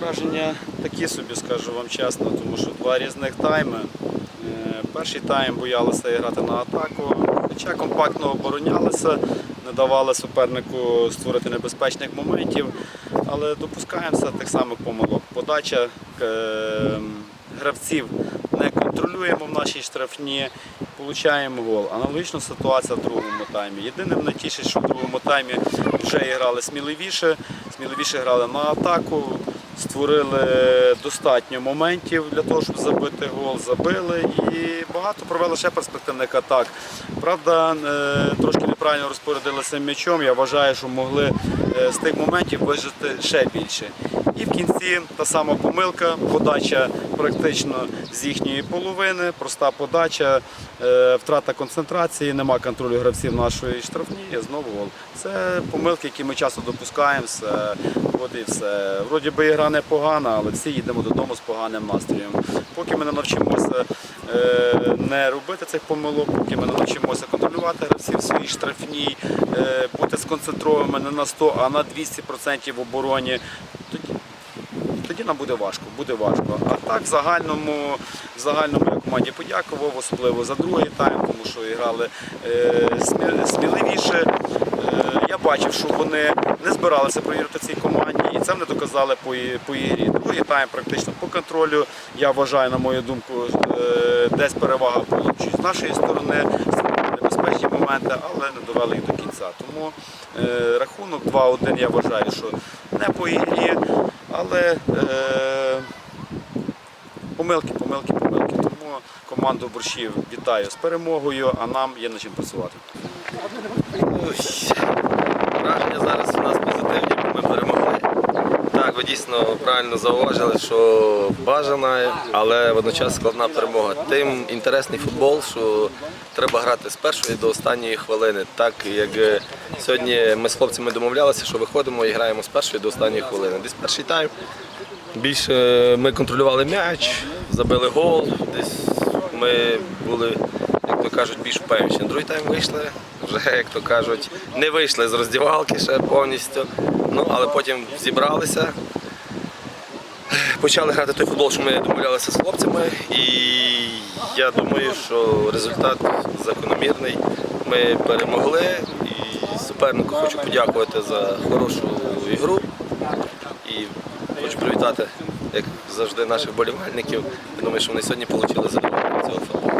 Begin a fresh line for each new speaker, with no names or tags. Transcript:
Враження такі собі, скажу вам чесно, тому що два різних тайми. Е, Перший тайм боялися грати на атаку, хоча компактно оборонялися, не давали супернику створити небезпечних моментів, але допускаємося тих самих помилок. Подача е, гравців не контролюємо в нашій штрафні, получаємо гол. Аналогічна ситуація в другому таймі. Єдине мене тішить, що в другому таймі вже грали сміливіше, сміливіше грали на атаку, створили достатньо моментів для того, щоб забити гол, забили і багато провели ще перспективних атак. Правда, е, трошки неправильно розпорядилися м'ячом. Я вважаю, що могли з тих моментів вижити ще більше. І в кінці та сама помилка, подача практично з їхньої половини, проста подача, е, втрата концентрації, нема контролю гравців нашої штрафні, знову гол. Це помилки, які ми часто допускаємо. От і все. Вроді би ігра непогана, але всі їдемо додому з поганим настроєм. Поки ми не навчимося е, не робити цих помилок, поки ми не навчимося контролювати гравців штрафній, е, бути сконцентрованими не на 100, а на 200% в обороні. Тоді тоді нам буде важко, буде важко. А так в загальному, в загальному я команді подякував, особливо за другий тайм, тому що грали е, сміливіше. Е, я бачив, що вони не збиралися провірити цій команді, і це вони доказали по, по ігрі. Другий тайм практично по контролю. Я вважаю, на мою думку, е, десь перевага була з нашої сторони. Небезпечні моменти, але не довели їх до кінця. Тому е, рахунок 2-1 я вважаю, що не по ігрі, але е, помилки, помилки, помилки. Тому команду борщів вітаю з перемогою, а нам є над чим працювати.
Враження зараз у нас позитивні, бо ми перемогли. Так, ви дійсно правильно зауважили, що бажана, але водночас складна перемога. Тим інтересний футбол, що треба грати з першої до останньої хвилини. Так як сьогодні ми з хлопцями домовлялися, що виходимо і граємо з першої до останньої хвилини. Десь перший тайм. Більше ми контролювали м'яч, забили гол. Десь ми були, як то кажуть, більш впевнені. На другий тайм вийшли, вже, як то кажуть, не вийшли з роздівалки ще повністю. Ну, але потім зібралися. Почали грати той футбол, що ми домовлялися з хлопцями. І я думаю, що результат закономірний. Ми перемогли. І супернику хочу подякувати за хорошу ігру. І хочу привітати, як завжди, наших болівальників. Я думаю, що вони сьогодні отримали задоволення цього футболу.